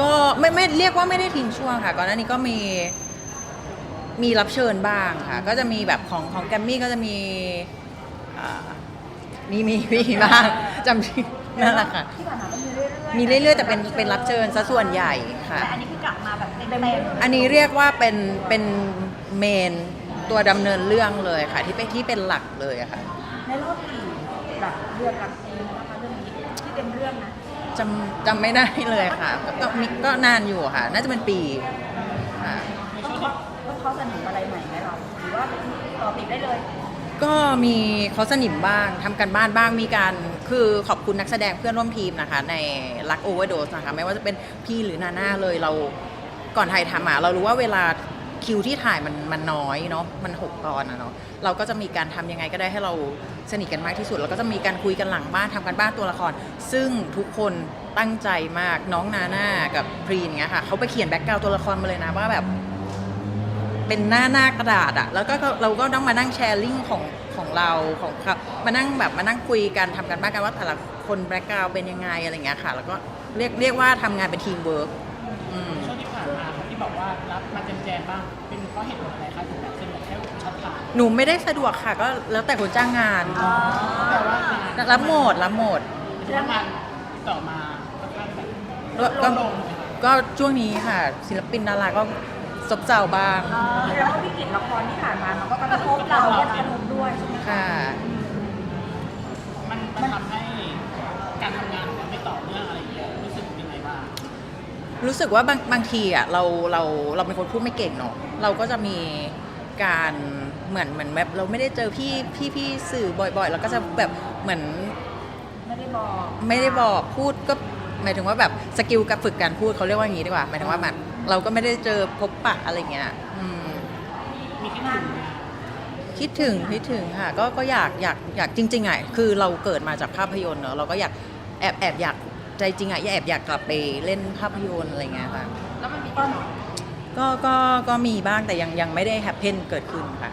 ก็ไม่ไม่เรียกว่าไม่ได้ทิ้งช่วงค่ะ ก่อนหน้านี้ก็มีมีรับเชิญบ้างค่ะ ก็จะมีแบบของของแกรมมี่ก็จะมีอ่ามีมีมีบ้างจำชื่อนั่นแหละค่ะ ที่ผ่านมาก็มีเรื่อยๆมีเรื่อยๆแต่เป็นเป็นรับเชิญซะส่วนใหญ่ค่ะ แต่อันนี้คือกลับมาแบบเต็มๆอันนี้เรียกว่าเป็นเป็นเมนตัวดำเนินเรื่องเลยค่ะ ที่เป็นที่เป็นหลักเลยอะค่ะ ในรอบกี่แบบเดือนกับปีนะคะเรื่องนี้ที่เต็มเรื่องนะ จำจำไม่ได้เลยค่ะก็ก็มีก็นานอยู่ค่ะ น่าจะเป็นปีค่ะ ต้องเขาต้องเขาสนิมอะไรใหม่ไหมเราหรือว่าต่อติดได้เลยก็มีเขาสนิมบ้างทำกันบ้านบ้างมีการ คือขอบคุณนักแสดงเพื่อนร่วมทีมนะคะ ในรักโอเวอร์โดสนะคะ ไม่ว่าจะเป็นพี่หรือนาน่าเลยเราก่อนถ่ายทำอะเรารู้ว่าเวลา คิวที่ถ่ายมันมันน้อยเนาะมันหกตอนอะเนาะเราก็จะมีการทำยังไงก็ได้ให้เราสนิทกันมากที่สุด แล้วก็จะมีการคุยกันหลังบ้านทำกันบ้านตัวละคร ซึ่งทุกคนตั้งใจมากน้องนาหน่ากับพรีนเงี้ยค่ะเขาไปเขียนแบ็กกราวตัวละครมาเลยนะว่าแบบ เป็นหน้าหน้ากระดาษอะแล้วก็เราก็ต้องมานั่งแชร์ลิงของของเราของเขามานั่งแบบมานั่งคุยกันทำกันบ้านกันว่าแต่ละคนแบ็กกราวเป็นยังไงอะไรเงี้ยค่ะ แล้วก็เรียกเรียกว่าทำงานเป็นทีมเวิร์กอืม ที่ผ่านมาครับที่บอกว่ารับมาแจมๆบ้าง เป็นเพราะเหตุผลอะไรคะถึงแบบเสนอแค่ช็อตถ่ายหนูไม่ได้สะดวกค่ะ ก็แล้วแต่คนจ้างงาน แต่ว่างานรับหมดรับหมดเรื่องงานติดต่อมาค่อนข้างแบบก็ก็ลงๆนะคะก็ช่วงนี้ค่ะ ศิลปินดาราก็ซบเซาบ้าง แล้วก็วิกฤตละครที่ผ่านมามันก็กระทบเราและกระทบด้วยใช่ไหมคะค่ะมันมันทำให้การทำงานของเราไม่ต่อเนื่องอะไรอย่างเงี้ยรู้สึกยังไงบ้าง รู้สึกว่าบางบางทีอะเราเราเราเป็นคนพูดไม่เก่งเนาะเราก็จะมีการเหมือนเหมือนแบบเราไม่ได้เจอพี่พี่พี่สื่อบ่อยๆ แล้วก็จะแบบเหมือนไม่ได้บอกไม่ได้บอกพูดก็หมายถึงว่าแบบสกิลการฝึกการพูดเขาเรียกว่าอย่างนี้ดีกว่าหมายถึงว่าแบบเราก็ไม่ได้เจอพบปะอะไรเงี้ยอืมมีคิดถึงไหมคิดถึงคิดถึงค่ะก็ก็อยากอยากอยากจริงๆอะคือเราเกิดมาจากภาพยนตร์เนอะเราก็อยากแอบแอบอยาก ใจจริงอะแอบอยากกลับไปเล่นภาพยนตร์อะไรเงี้ยค่ะ แล้วมันมีตอนก็ก็ก็มีบ้างแต่ยังยังไม่ได้แฮปเพนเกิดขึ้นค่ะ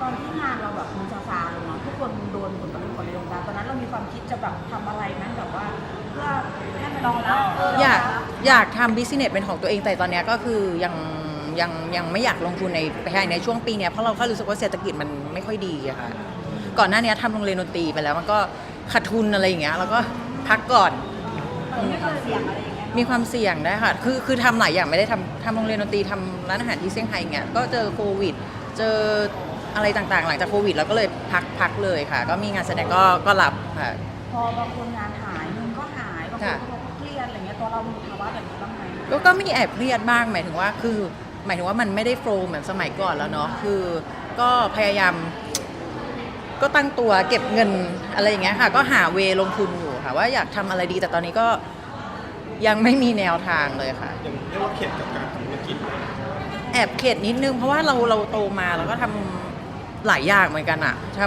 ตอนที่งานเราแบบมือซาซาเลยเนาะทุกคนโดนผลกระทบในวงการตอนนั้นเรามีความคิดจะแบบทำอะไรไหมแบบว่าเพื่อให้มันรองรับเอยากอยากทำบิสเนสเป็นของตัวเองแต่ตอนเนี้ยก็คือยังยังยังไม่อยากลงทุนในภายในช่วงปีเนี้ยเพราะเราแค่รู้สึกว่าเศรษฐกิจมันไม่ค่อยดีอะค่ะก่อนหน้านี้ทำโรงเรียนดนตรีไปแล้วมันก็ขาดทุนอะไรอย่างเงี้ยแล้วก็พักก่อน มันไม่เคยเสี่ยงอะไรอย่างเงี้ยมีความเสี่ยงได้ค่ะ คือคือทำหลายอย่างไม่ได้ทำทำโรงเรียนดนตรีทำร้านอาหารที่เซี่ยงไฮ้เงี้ย ก็เจอโควิด เจออะไรต่างๆ หลังจากโควิดแล้วก็เลยพักพักเลยค่ะ ก็มีงานแสดงก็ก็รับค่ะ พอบางคนงานหายเงินก็หายบางคนค่ะก็เครียดอะไรเงี้ยตัวเรามีภาวะแบบนี้บ้างไหมก็ก็มีแอบเครียดบ้างหมายถึงว่าคือ หมายถึงว่ามันไม่ได้โฟล์เหมือนสมัยก่อนแล้วเนาะคือ ก็พยายาม ก็ตั้งตัวเก็บเงินอะไรอย่างเงี้ยค่ะ ก็หาเวลงทุนอยู่ค่ะ ว่าอยากทำอะไรดีแต่ตอนนี้ก็ยังไม่มีแนวทางเลยค่ะ อย่างเรียกว่าเข็ดกับการทำธุรกิจเลยแอบเข็ดนิดนึง เพราะว่าเราเราโตมาแล้วก็ทำหลายอย่างเหมือนกันอะท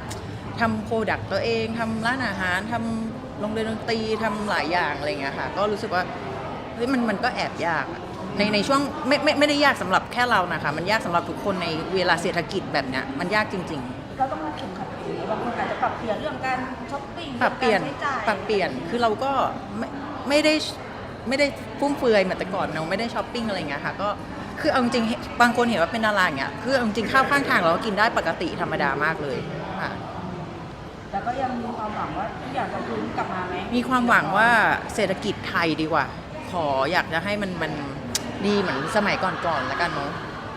ำทำโปรดักต์ตัวเองทำร้านอาหารทำโรงเรียนดนตรีทำหลายอย่างอะไรอย่างเงี้ยค่ะ ก็รู้สึกว่าเฮ้ยมันมันก็แอบยากอะในในช่วงไม่ไม่ไม่ได้ยากสำหรับแค่เรานะคะ มันยากสำหรับทุกคนในเวลาเศรษฐกิจแบบเนี้ยมันยากจริง ๆ เราต้องมาเข็มขัดตัวเองบางคนอาจจะปรับเปลี่ยนเรื่องการช้อปปิ้งปรับเปลี่ยน การใช้จ่ายปรับเปลี่ยน คือเราก็ไม่ไม่ได้ไม่ได้ฟุ่มเฟือยเหมือนแต่ก่อนเราไม่ได้ช้อปปิ้งอะไรอย่างเงี้ยค่ะ ก็คือเอาจริงๆบางคนเห็นว่าเป็นดาราอย่างเงี้ย คือเอาจริงๆข้าวข้างทางเราก็กินได้ปกติธรรมดามากเลยค่ะ แต่ก็ยังมีความหวังว่าทุกอย่างจะฟื้นกลับมาไหมมีความหวังว่าเศรษฐกิจไทยดีกว่า ขออยากจะให้มันมันดีเหมือนสมัยก่อนๆแล้วกันเนาะ